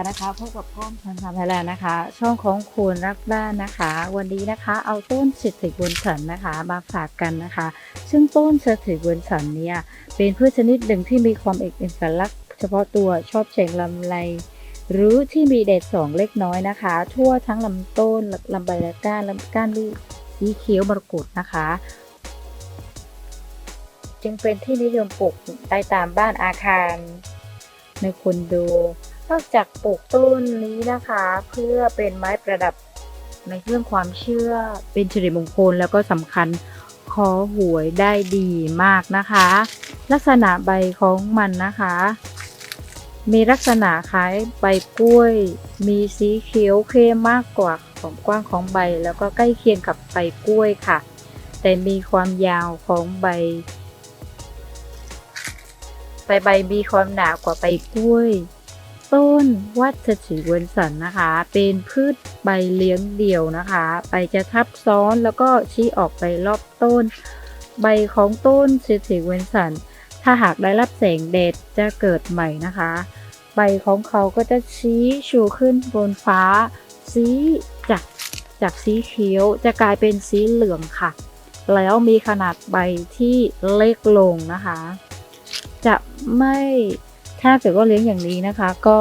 นะคะพบกับพ่อมพันธ์ไทยแลนด์นะคะ ช่องของคุณรักบ้านนะคะ วันนี้นะคะเอาต้นเศรษฐกิจบนสันนะคะมาฝากกันนะคะ ซึ่งต้นเศรษฐกิจบนสันเนี่ยเป็นพืชชนิดหนึ่งที่มีความเอกลักษณ์เฉพาะตัวชอบเฉ่งลำไรหรือที่มีเด็ดสองเล็กน้อยนะคะ ทั่วทั้งลำต้นลำใบและก้านลำก้านลูกสีเขียวมรกตนะคะ จึงเป็นที่นิยมปลูกได้ตามบ้านอาคาร ในคอนโด นอกจากปลูกต้นนี้นะคะ เพื่อเป็นไม้ประดับในเรื่องความเชื่อเป็นสิริมงคลแล้วก็สำคัญขอหวยได้ดีมากนะคะ ลักษณะใบของมันนะคะ มีลักษณะคล้ายใบกล้วย มีสีเขียวเข้มมากกว่าของกว้างของใบ แล้วก็ใกล้เคียงกับใบกล้วยค่ะ แต่มีความยาวของใบใบใบมีความหนากว่าใบกล้วย ต้นวัชชีวนสันนะคะ เป็นพืชใบเลี้ยงเดี่ยวนะคะ ใบจะทับซ้อนแล้วก็ชี้ออกไปรอบต้น ใบของต้นเศรษฐีเวนสัน ถ้าหากได้รับแสงแดดจะเกิดใหม่นะคะ ใบของเขาก็จะชี้ชูขึ้นบนฟ้า สีจากจากสีเขียวจะกลายเป็นสีเหลืองค่ะ แล้วมีขนาดใบที่เล็กลงนะคะ จะไม่ ถ้าเกิดว่าเลี้ยงอย่างนี้นะคะ ก็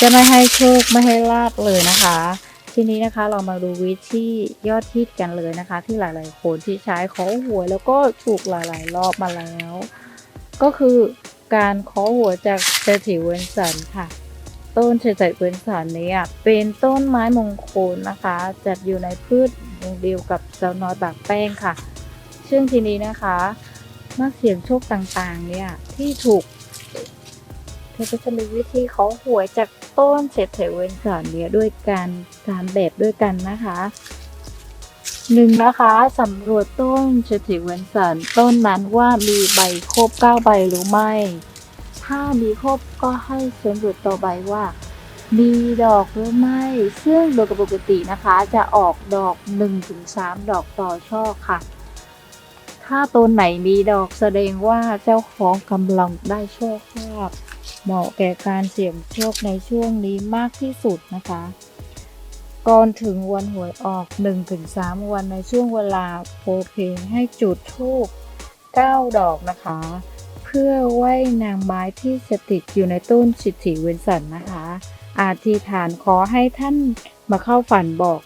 จะไม่ให้โชคไม่ให้ลาบเลยนะคะ ทีนี้นะคะเรามาดูวิธียอดฮิตกันเลยนะคะ ที่หลายๆคนที่ใช้ขอหวยแล้วก็ถูกหลายๆรอบมาแล้ว ก็คือการขอหัวจากเศรษฐีเวนสันค่ะ ต้นเศรษฐีเวนสันนี้เป็นต้นไม้มงคลนะคะ จัดอยู่ในพืชวงเดียวกับเจ้าน้อยบากแป้งค่ะ ซึ่งทีนี้นะคะนักเสี่ยงโชคต่างๆเนี่ยที่ถูก เธอก็จะมีวิธีเขาหวยจากต้นเศรษฐีเวนสันเนี่ยด้วยกันสามแบบด้วยกันนะคะหนึ่งนะคะสำรวจต้นเศรษฐีเวนสันต้นนั้นว่ามีใบครบเก้าใบหรือไม่ ถ้ามีครบก็ให้สำรวจต่อใบว่า มีดอกหรือไม่ ซึ่งโดยปกตินะคะจะออกดอก 1-3 ดอกต่อช่อค่ะ ถ้าต้นไหนมีดอกแสดงว่าเจ้าของกำลังได้โชคลาภ เหมาะแก่การเสี่ยงโชคในช่วงนี้มากที่สุดนะคะ ก่อนถึงวันหวยออก 1-3 วันในช่วงเวลาโพลเพลงให้จุดธูป9ดอกนะคะ เพื่อไหว้นางไม้ที่สถิตอยู่ในต้นสิทธิเวนสันนะคะ อาธิษฐานขอให้ท่านมาเข้าฝันบอก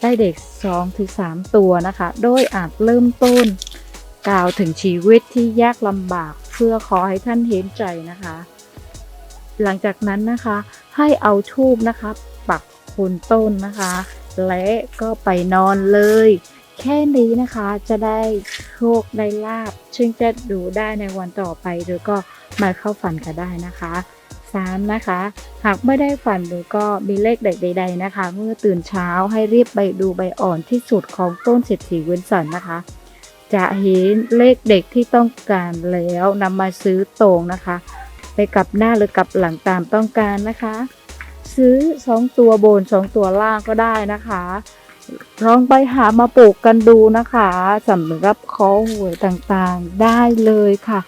ได้เด็ก2ถึง3ตัวนะคะ โดยอาจเริ่มต้นกล่าวถึงชีวิตที่ยากลำบากเพื่อขอให้ท่านเห็นใจนะคะ หลังจากนั้นนะคะให้เอาทูบนะคะ ปักโคนต้นนะคะ และก็ไปนอนเลย แค่นี้นะคะจะได้โชคได้ลาบ ซึ่งจะดูได้ในวันต่อไปหรือก็มาเข้าฝันก็ได้นะคะสามนะคะ หากไม่ได้ฝันหรือก็มีเลขเด็ดใด ๆ นะคะ เมื่อตื่นเช้าให้รีบไปดูใบอ่อนที่สุดของต้นเศรษฐีเวนสันนะคะ จะเห็นเลขเด็กที่ต้องการแล้วนำมาซื้อตรงนะคะ ไปกลับหน้าหรือกลับหลังตามต้องการนะคะ ซื้อ 2 ตัวบน 2 ตัวล่างก็ได้นะคะลองไปหามาปลูกกันดูนะคะสำหรับข้อหวยต่างๆได้เลยค่ะ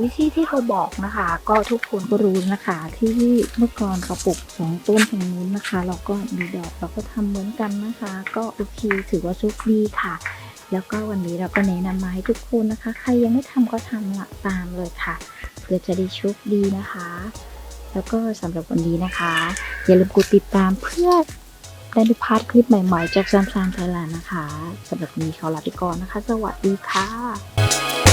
วิธีที่เขาบอกนะคะ ก็ทุกคนก็รู้นะคะ ที่เมื่อก่อนเขาปลูกสองต้นทางนู้นนะคะ เราก็มีดอกเราก็ทำเหมือนกันนะคะ ก็โอเคถือว่าโชคดีค่ะ แล้วก็วันนี้เราก็แนะนำมาให้ทุกคนนะคะ ใครยังไม่ทำก็ทำละตามเลยค่ะ พื่อจะได้โชคดีนะคะ แล้วก็สำหรับวันนี้นะคะ อย่าลืมกดติดตามเพื่อได้ไม่พลาดคลิปใหม่ๆ จากซัมซังไทยแลนด์นะคะสำหรับวันนี้ขอลาไปก่อนนะคะ สวัสดีค่ะ